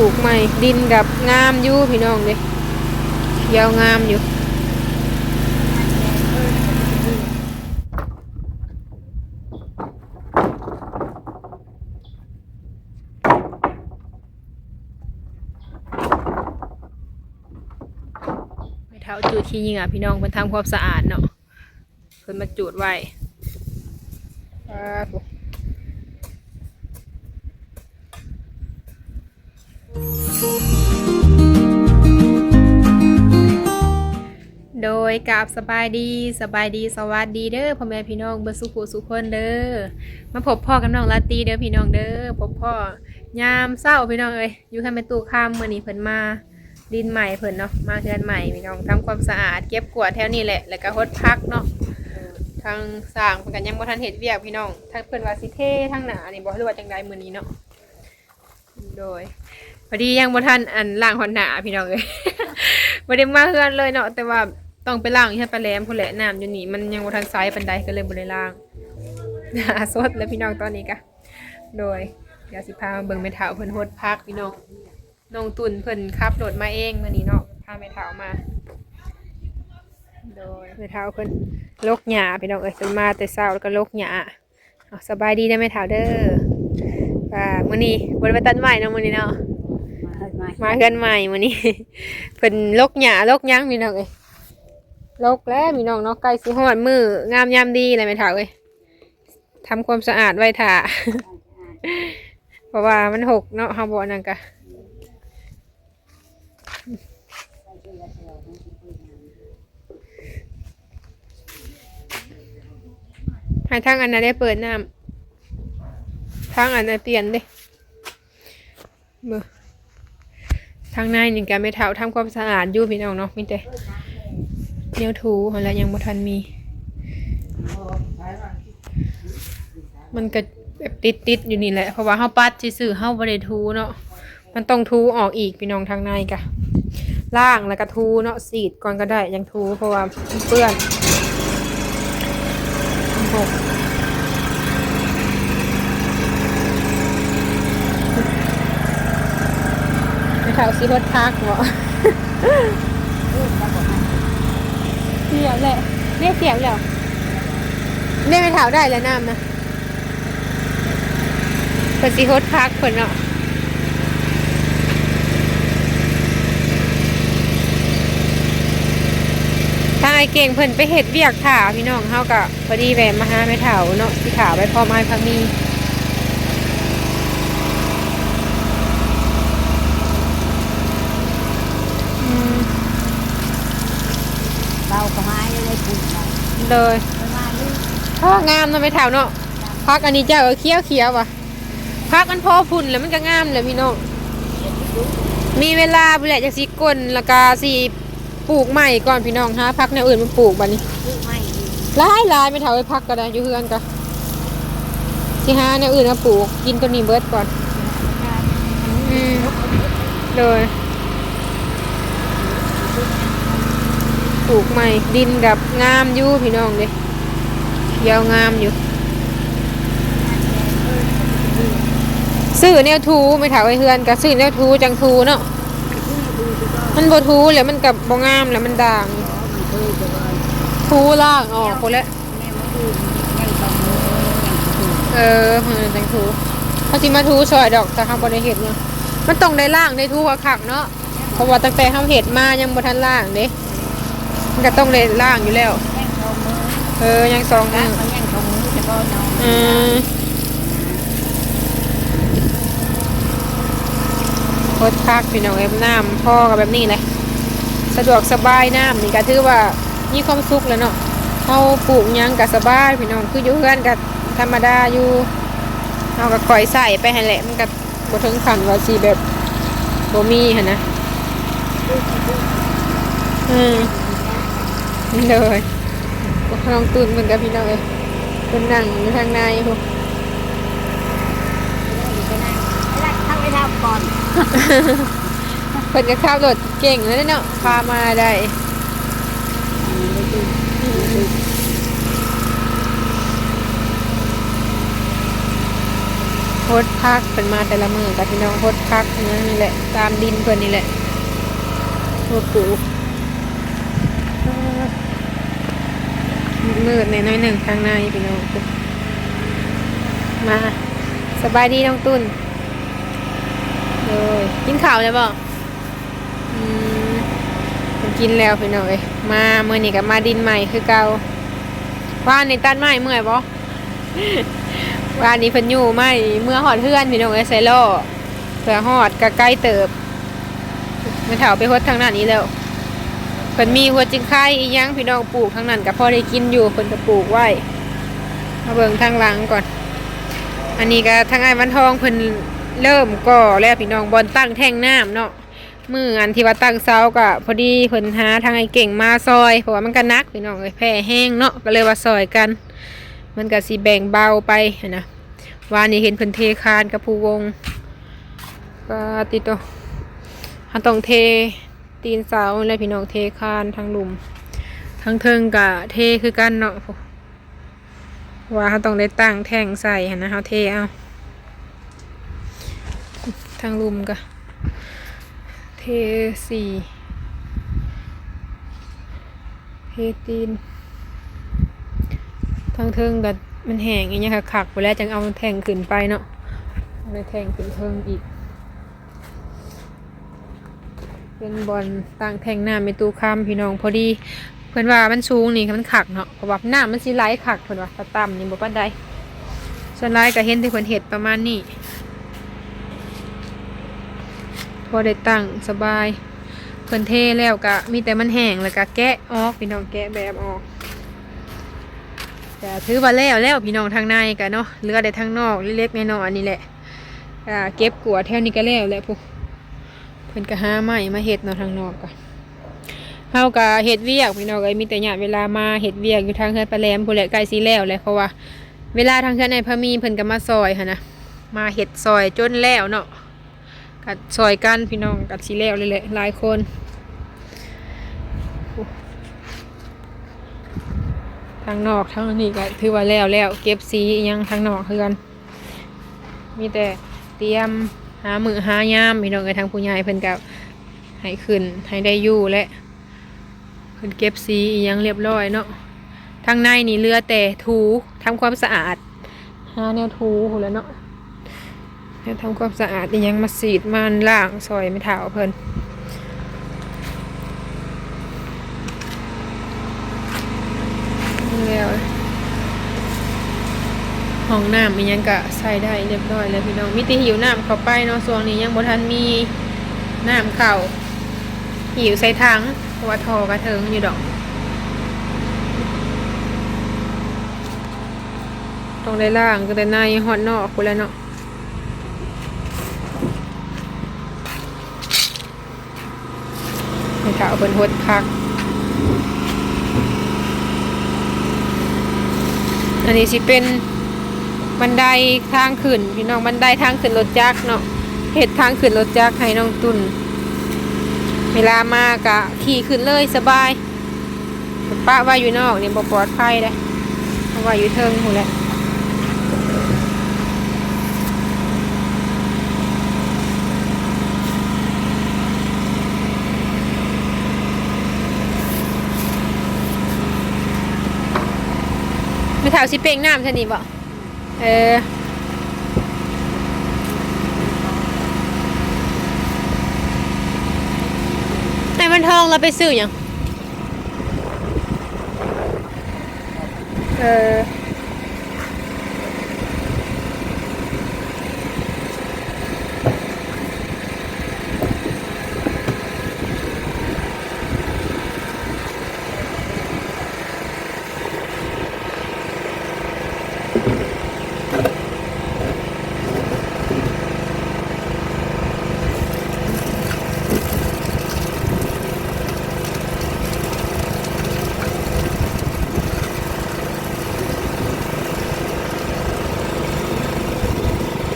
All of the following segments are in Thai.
ลูกใหม่ดินกับงามอยู่พี่น้องเด้ยาวงามอยู่ไม่เท่าจูดขี้เหงื่อพี่น้องเพิ่นทำความสะอาดเนาะเพิ่นมาจูดไว้ครับผม โดยกับสบายดีสบายดีสวัสดีเด้อพ่อแม่พี่น้องเบอร์สุขุสุขคนเด้อมาพบพ่อกับน้องลาตีเด้อพี่น้องเด้อพบพ่อยามเศร้าพี่น้องเอ้ยอยู่ให้เป็นตู้ข้ามมื้อนี้เพิ่นมาดินใหม่เพิ่นเนาะมาเทือนใหม่พี่น้องทำความสะอาดเก็บกวาดแถวนี้แหละแล้วก็ฮดพักเนาะทางสร้างเพิ่นก็ยังบ่ทันเฮ็ดเวียกพี่น้องทางเพิ่นว่าสิเท่ทางหน้านี่บ่รู้ว่าจังไดมื้อนี้เนาะโดย พอดียังบ่ทันอันล้างหอนหนาพี่น้องเอ้ย บ่ได้มาเฮือนเลยเนาะแต่ว่าต้องไปล้างที่ปลาแหลมพุ่นแหละน้ำอยู่นี่มันยังบ่ทันใสปานใดก็เลยบ่ได้ล้างหน้าสดแล้วพี่น้องตอนนี้ก็โดยเดี๋ยวสิพามาเบิ่งแม่เฒ่าเพิ่นฮดพักพี่น้องน้องตุนเพิ่นขับรถมาเองมื้อนี้เนาะพาแม่เฒ่ามา โดยแม่เฒ่าเพิ่นลกหญ้าพี่น้องเอ้ยเพิ่นมาแต่เช้าแล้วก็ลกหญ้าเอาสบายดีนะแม่เฒ่าเด้อว่ามื้อนี้บ่ได้ไปตัดไม้เนาะมื้อนี้เนาะ มาเฮือนใหม่มื้อนี้ เพิ่นลกหญ้าลกหยังพี่น้องเอ้ยลกแล้วพี่น้องเนาะใกล้สิฮอดมื้องามยามดีเลยแม่เฒ่าเอ้ยทำความสะอาดไว้ท่าเพราะว่ามันหกเนาะเฮาบ่นั่นกะให้ทางอันนั้นได้เปิดน้ำทางอันนั้นเปลี่ยนด้เบอ ทางในนี่การไม่เท่าทำความสะอาดอยู่พี่น้องเนาะมีแต่เนียวถูอะไรยังบ่ทันมี มันก็แบบติดติดอยู่นี่แหละเพราะว่าเฮาปัดซื่อเฮาบ่ได้ทูเนาะมันต้องทูออกอีกพี่น้องทางในกะล่างแล้วก็ทูเนาะสีดก่อนก็ได้ยังทูเพราะว่าเปื้อนหก เท่าสิฮดทักเหรอเสียบแหละเรียกเสียบแล้วเรียไม่เท่าได้แล้วน้ำนะเพิ่นสิฮดพักเพิ่นเนาะทางไอเก่งเพิ่นไปเฮ็ดเวียกถ่าพี่น้องเฮาก็พอดีแวะมาหาแม่เฒ่าเนาะที่ถ่าไว้พร้อมไม้พมี อืม เราก็มาอยู่ในกลุ่ม เราเลยประมาณนี้พ่องามเนาะแม่เฒ่าเนาะพักอันนี้เจ้าเออเขียวเขียวๆว่ะพักมันพอพุ่นแล้วมันก็งามเลยพี่น้องมีเวลาบุแหละจักสิกลแล้วก็สิปลูกใหม่ก่อนพี่น้องฮะพักแนวอื่นมาปลูกบัดนี้คือไม่ดีหลายหลายไม่เท่าไปพักก็ได้อยู่เฮือนก็สิหาแนวอื่นมาปลูกกินตัวนี้เบิดก่อนอืมเลย ปลูกใหม่ดินกับงามอยู่พี่น้องเด้ยาวงามอยู่ซื้อแนวทูไม่ถาไว้เฮือนก็ซื้อแนวทูจังทูเนาะมันบทูแล้วมันกับบงามแล้วมันด่างทูล่างออกคนละเออเพิ่นจังทูเขาสิมาทูซอยดอกแต่เฮาบ่ได้เฮ็ดเนาะมันต้องได้ล่างได้ทูคักเนาะเพราะว่าตั้งแต่เฮาเฮ็ดมายังบ่ทันล่างเด้ มันก็ต้องได้ล่างอยู่แล้วยังทองมือเออ ยังสองนะมือเขายังทองมือแต่ก็นอนอืมโคตรคักพี่น้องเอ็มน้ำพ่อกับแบบนี้เลยสะดวกสบายน้ำนี่ก็ถือว่ามีความสุขแล้วเนาะเขาปลูกหยังกับสบายพี่น้องคืออยู่เพื่อนกับธรรมดาอยู่เอากับคอยใส่ไปให้แหละมันก็บ่ถึงขันว่าสีแบบบ่มีหั่นนะอืม เลยลองตื่นเหมือนกับพี่น้องเอ้ยเป็นนั่งอยู่ทางในพวกทั้งไปทำก่อนเพิ่นก็ขับรถเก่งเลยเนาะพามาได้พดพักเป็นมาแต่ละมือกับพี่น้องพดพักเนื้อนี่แหละ ตามดินเพิ่นนี่แหละตัวปลูกเอ่อ มืดในน้อยหนึ่งข้างในพี่น้องมาสบายดีน้องตุ้นเลยกินข้าวเลยบ่อืมเพิ่นกินแล้วพี่น้องเอ้ยมาเมื่อนี้กับมาดินใหม่คือเก่าว่านในตัดไม้เมื่อยบ่ว่านี้เพิ่นอยู่ไม่เมื่อหอดเพื่อนพี่น้องเอสไซโลเผื่อหอดก็ใกล้เติบมันเถาไปฮดทางนั้นนี้แล้ว พิ่นมีหัวจิงไข่อีหยังพี่น้องปลูกทางนั้นก็พอได้กินอยู่เพิ่นก็ปลูกไว้มาเบิ่งทางหลังก่อน อันนี้ก็ทางไอ้วันทองเพิ่นเริ่มก่อแล้วพี่น้องบอลตั้งแท่งน้ำเนาะมืออันที่ว่าตั้งเสาก็พอดีเพิ่นหาทางไอ้เก่งมาซอยเพราะว่ามันก็นักพี่น้องเอ้ยแพ้แห้งเนาะก็เลยว่าซอยกัน มันก็สิแบ่งเบาไปนะวานนี้เห็นเพิ่นเทคานกับผู้วงก็ติดตัวหันต้องเท ตีนเสาแล้วพี่น้องเทคานทางหลุมทางเทิงกะเทคือกันเนาะว่าเขาต้องได้ตั้งแท่งใส่นะเขาเทเอาทางลุมกะเทสี่เทตีน ทางเทิงกับมันแห้งอย่างเงี้ยค่ะขักไปแล้วจังเอาแทงขึ้นไปเนาะเอาไปแทงขึ้นเทิงอีก เป็นบอลตั้งแทงหน้าเป็นตู้คำพี่น้องพอดี เพื่อนว่ามันสูงนี่มันขักเนาะเพราะว่าหน้ามันสิไหลขักเพื่อนว่าถ้าต่ำนี่บ่ปานใดส่วนไลก็เห็นที่เพื่อนเห็ดประมาณนี้พอได้ตั้งสบายเพื่อนเทแล้วก็มีแต่มันแห้งแล้วก็แกะออกพี่น้องแกะแบบออกแต่ถือว่าแล้วแล้วพี่น้องทางในกันเนาะเหลือแต่ทางนอกเล็กๆน้อยๆนี่แหละเก็บกวดแถวนี้ก็แล้วแหละพวก เพิ่นก็หาไม้มาเฮ็ดเนาะทางนอกก็เฮาก็เฮ็ดเวียกพี่น้องเอ้ยมีแต่ญาเวลามาเฮ็ดเวียกอยู่ทางเฮือนปลาแหลมพุ่นแหละใกล้สิแล้วแหละเพราะว่า เวลาทางเฮือนในพะมีเพิ่นก็มาซอยหั่นนะมาเฮ็ดซอยจนแล้วเนาะก็ซอยกันพี่น้องก็สิแล้วเลยแหละหลายคนทางนอกทางนี้ก็ถือว่าแล้วแล้วเก็บสียังทางนอกคือนมีแต่เตรียม หามือหายามพี่น้องกับทางผู้ใหญ่เพิ่นกับให้ขึ้นให้ได้อยู่และเพิ่นเก็บสีอิหยังเรียบร้อยเนาะทางในนี่เหลือแต่ถูทำความสะอาดหาแนวถูหูแล้วเนาะแนวทำความสะอาดอิหยังมาสีดมันล่างซอยไม่เท้าเพิ่น แล้ว ห้องน้ำมันยังกะใส่ได้เรียบร้อยแล้วพี่น้องมิติหิวน้ำเข้าไปเนาะส่วนนี้ยังบ่ทันมีน้ำเข้าหิวใส่ถังว่าทอกระเทิงอยู่ดอกต้องได้ล่างก็ได้ในฮอดนอกคุณแล้วเนาะให้เขาเอาเป็นหดพัก อันนี้สิเป็น บันไดทางขึ้นพี่น้องบันไดทางขึ้นรถจักรเนาะเห็ดทางขึ้นรถจักรให้น้องตุนเวลามากะขี่ขึ้นเลยสบายป้าว่าอยู่นอกเนี่ยบ่ปลอดภัยเลยเพราะว่าอยู่เทิงหูแหละไม่ถาวสิเป่งน้ำท่นี่บ่ เออไอ้มันทองเราไปซื้อหยังเออ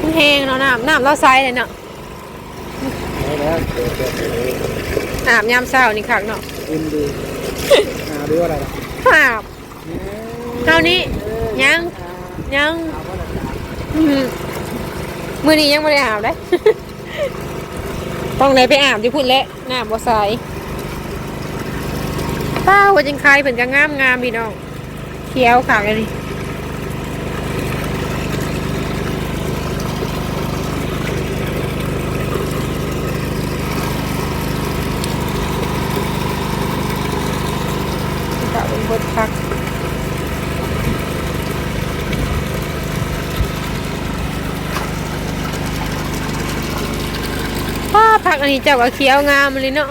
มันแห้งเนาะน้ำน้ำเราใสเลยเนาะได้แล้วเดี๋ยวเดี๋ยวเดี๋ยวอาบยามเช้านี่คักเนาะกินดีหาดูอะไรล่ะอาบเท่านี้ยังยังเอาว่าอะไรล่ะอืมมือนี้ยังไม่ได้อาบได้ต้องไหนไปอาบที่พุ่นแหละน้ำบ่ใสป้าว่าจังใครเพิ่นก็งามงามพี่น้องเขียวขาวเลยนี่ก็ เป็นบทพักว้าผักอันนี้เจ้าเขียวงามเลยเนาะ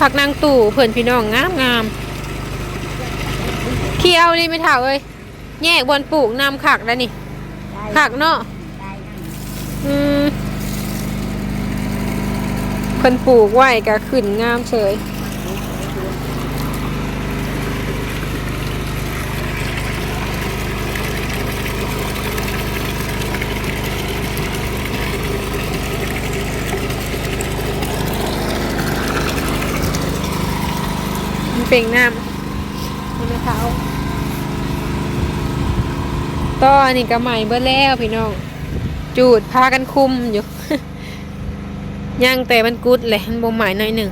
ผักนางตู่เพื่อนพี่น้องงามงามเขียวนี่ไม่เท่าเลยแยกบอนปลูกนำขักแล้วนี่ขักเนาะอืมเพิ่นปลูกไว้ก็ขึ้นงามเฉย ป็นน้ำมันเท่าต่ออันนี้ก็ใหม่เบิดแล้วพี่น้อง จูดพากันคุมอยู่ย่างแต่มันกุดเลยมันบ่หมายหน่อยหนึ่ง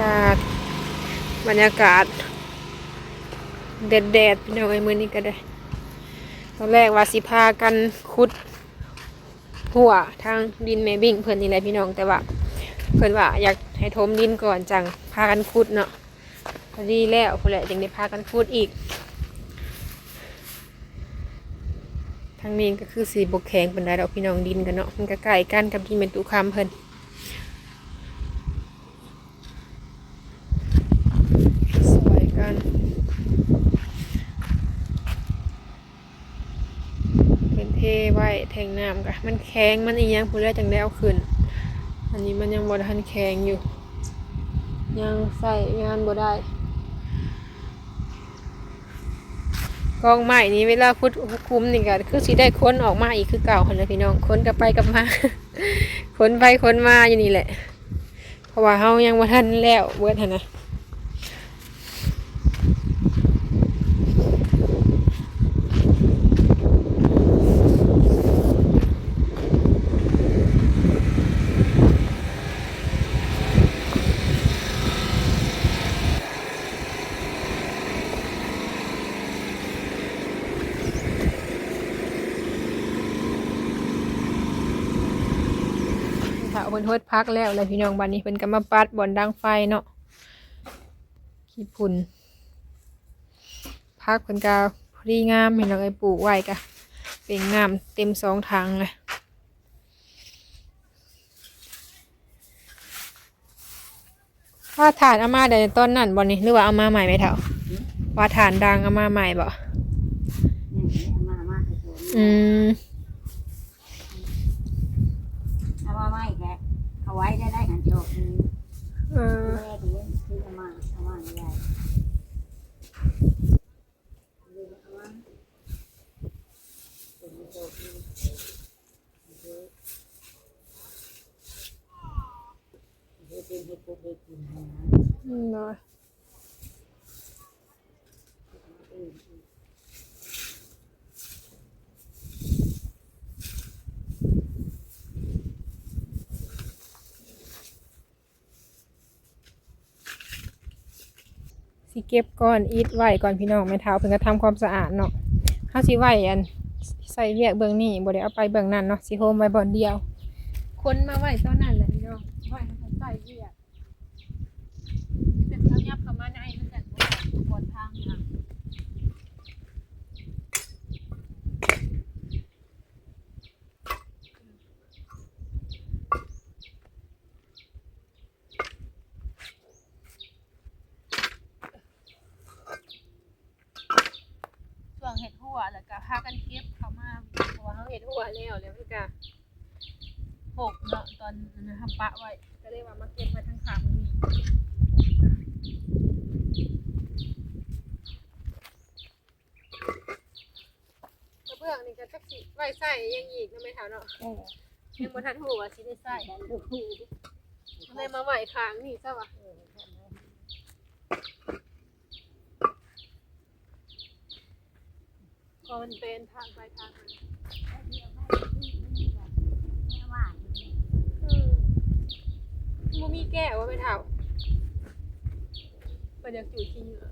จากบรรยากาศแดดแดดๆพี่น้องไอ้มือนี้ก็ได้ตอนแรกว่าสิพากันขุดหัวทางดินแม่บิ่งเพื่อนนี่แหละพี่น้องแต่ว่า เพื่อนว่าอยากให้ทมดินก่อนจังพากันขุดเนาะพอดีแล้วพอแหละจึงได้พากันขุดอีกทางนี้ก็คือสีบกแข็งเป็นไดดอกพี่น้องดินกันเนาะมันก็ใกล้กันกับดินเป็นตุคามเพิ่นสวยกันเป็นเทไว้แทงน้ำกะมันแข็งมันอีหยังพูดแล้วจังได้เอาขึ้น อันนี้มันยังบดทันแข็งอยู่ ยังใส่งานบดได้กองไม้นี้เวลาพุดคุมนี่ก็คือสิได้ค้นออกมาอีกคือเก่าคนละพี่น้องค้นกับไปกลับมาค้นไปค้นมาอยู่นี่แหละ เพราะว่าเฮายังบ่ทันแล้วเบิดหั่นนะ ถ้าเอาเพิ่นโทษพักแล้วเลยพี่น้องบัดนี้เพิ่นก็มาปัดบ่อนดังไฟเนาะขี้พุ่นพักเพิ่นก็พอดีงามพี่น้องไอ้ปลูกไว้ก็เป็นงามเต็มสองทางเลยว่าฐานเอามาแต่ต้นนั่นบ่นี่หรือว่าเอามาใหม่ไหมเถ่าว่าฐานดังเอามาใหม่บ่นี่เอามามาให้ดู อืม เอามาไม่แกเอา ไว้ได้ได้หันโชคนี้เออแม่ดีที่เอามาเอามาใหญ่เอามาเป็นโชคนี้เฮ็ดเป็นเฮ็ดปุ๊บเฮ็ดกินนะอืมเนาะ เก็บก้อนอิดไว้ก่อนพี่น้องแม่เท้าเพิ่นก็ทำความสะอาดเนาะเฮาสิไว้อันใส่เวียกเบื้องนี้บ่ได้เอาไปเบื้องนั้นเนาะสิโฮมไว้บ่อนเดียว คนมาไว้ตอนนั้นแหละพี่น้องไว้ให้เพิ่นใส่เวียกแต่เขายับเข้ามาในมันจัดบ่ได้บนทางนะ ช่วงเห็ดหัวแล้วก็พากันเก็บเขามาเพราะว่าเขาเห็ดหัวแล้วแล้วมันก็หกเนาะต อนนั้นทำปะไว้ก็เลยว่ามาเก็บไว้ทั้งขางมันมีกระเบื้องนี่ก็จักสิไว้ใส่ยังอีกนะไม่เท่าเนาะเออยังบ่ทันหูว่าสิได้ใส่ฉันดูคู่ดิเลยมาไว้ข้างนี่ซะวะเออฉันดูพอมันเป็นทางไปทางมัน เอาเดี๋ยวมา ว่า บ่มีแก้วว่าไม่เท่ามันอยากจูดขี้เหงื่อ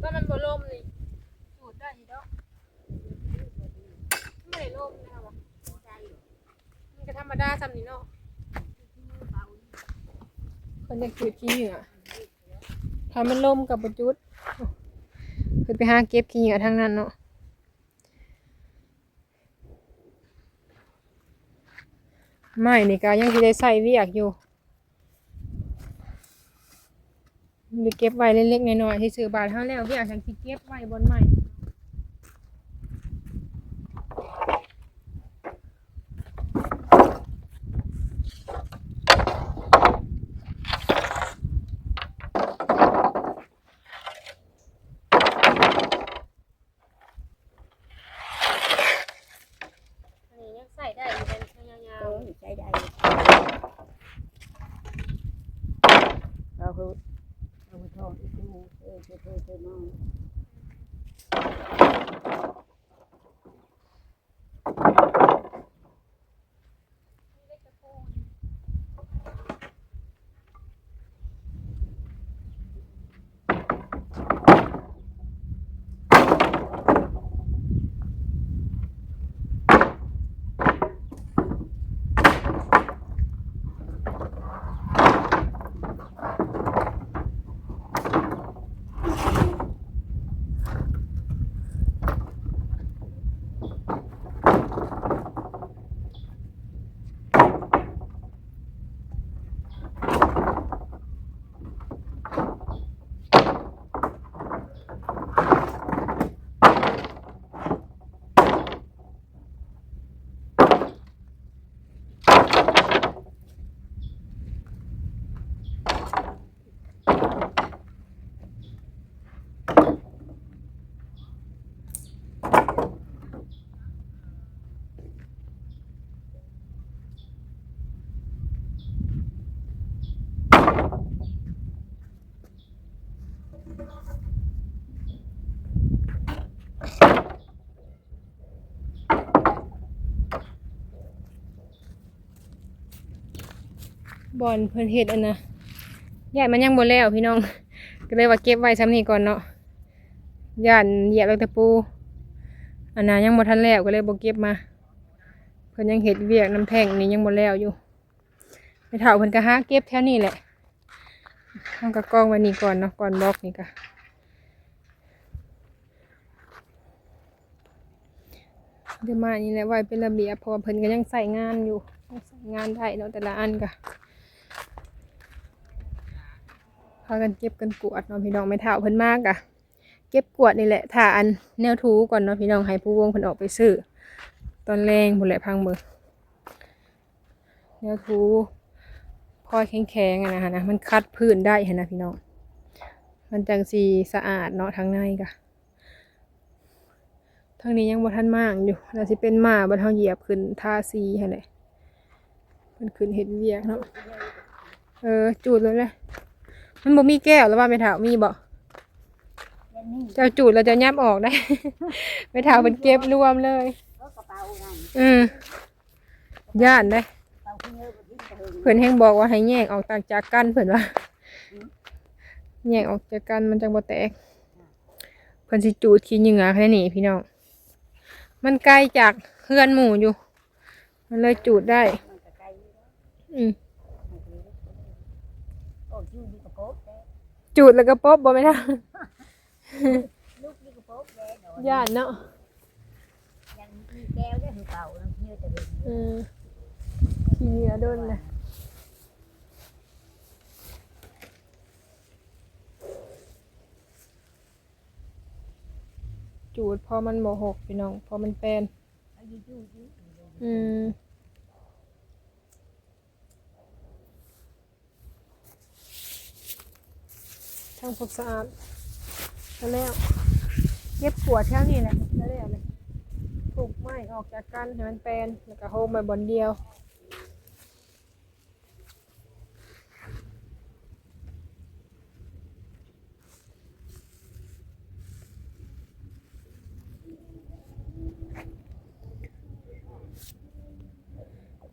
ว่ามันบ่ล่มนี่จูดได้อีดอก ไม่ได้ล่มนะคะวะมันก็ธรรมดาทำนี่เนาะคนอยากจุดขี้เหงื่อถ้ามันล่มกับประจุดเพิ่นไปหาเก็บขี้เหงื่อทางนั้นเนาะไม่นี่ก็ยังสิได้ใส่เวียกอยู่มันจะเก็บไว้เล็กๆน้อยๆที่ซื้อบาทเท่าแล้วเวียกจังสิเก็บไว้บนใหม่ บอนเพิ่นเฮ็ดอันนะยายมันยังบ่แล้วพี่น้อง ก็เลยว่าเก็บไว้ซ้ำนี้ก่อนเนาะย่านเหยียบแล้วต่ปู อันน่ะยังบ่ทันแล้วก็เลยบ่เก็บมา เพิ่นยังเฮ็ดเวียกน้ำแท่งนี่ยังบ่แล้วอยู่ไปเฒ่าเพิ่นก็หาเก็บแถวนี้แหละเฮาก็กองไว้นี่ก่อนเนาะก่อนบล็อกนี่ก็เดี๋ยวมานี่แหละไว้เป็นระเบียบเพราะว่าเพิ่นก็ยังใส่งานอยู่ใส่งานได้เนาะแต่ละอันก็ พากันเก็บกันกวดเนาะพี่น้องไม่เท่าเพิ่นมากอะเก็บกวดนี่แหละถ้าอันแนวทูก่อนเนาะพี่น้องให้ผู้วงเพิ่นออกไปซื้อตอนแรงพุ่นแหละพังเบิงแนวทูพอแข็งๆอะนะฮะนะมันคัดพื้นได้หั่นนะพี่น้องมันจังสีสะอาดเนาะทางในกะทางนี้ยังบ่ทันมากอยู่เราสิเป็นหมาบ่เฮาเหยียบขึ้นทาสีหั่นแหละมันขึ้นเฮ็ดเวียกเนาะเออจูดเลยเลย มันบ่มีแก้วแล้วว่าไม่ถาวมีบ่เล่นนี่เจ้าจูดเราจะยับออกได้ ไม่ถาวเป็นเก็บรวมเลย ก็กระเป๋านั่นอืมย่านได้กระเป๋าขึ้นเยอะกว่าที่กระเฮิงเพิ่นแฮงบอกว่าให้แยกออกต่างจากกันเพิ่นว่าแยกออกจากกันมันจังบ่แตกเพิ่นสิจูดขี้เหงื่อแค่นี้พี่น้องมันไกลจากเฮือนหมู่อยู่ มันเลยจูดได้ มันก็ไกลอยู่แล้วอืม โอ้ยอยู่ดีกระโป๊กแดง จูดแล้วก็ป๊อบบ่แม่นทาลูกดีกระโป๊กแดงเนาะย่านเนาะยังมีแก้วด้วยคือเก่าแล้วเนื้อจะเป็นอืมขี้เหงื่อโดนเลยจูดพอมันบ่หกพี่น้อง พอมันแปนเอาอยู่อยู่อยู่ อืม ทำความสะอาดแล้วเย็บปวดแถวนี้แหละแล้วแล้วเลยถูกไม้ออกจากกันให้มันเป็นแล้วก็โฮมไปบนเดียว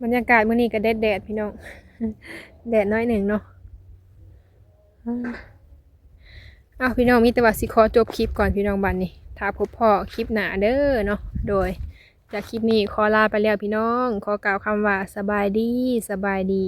บรรยากาศมื้อนี้ก็แดดแดดพี่น้อง แดดน้อยหนึ่งเนาะ อ้าวพี่น้องมีแต่ว่าสิขอจบคลิปก่อนพี่น้องบันนี่ถ้าพบพ่อคลิปหนาเด้อเนาะโดยจากคลิปนี้ขอลาไปแล้วพี่น้อง ขอกล่าวคำว่าสบายดีสบายดี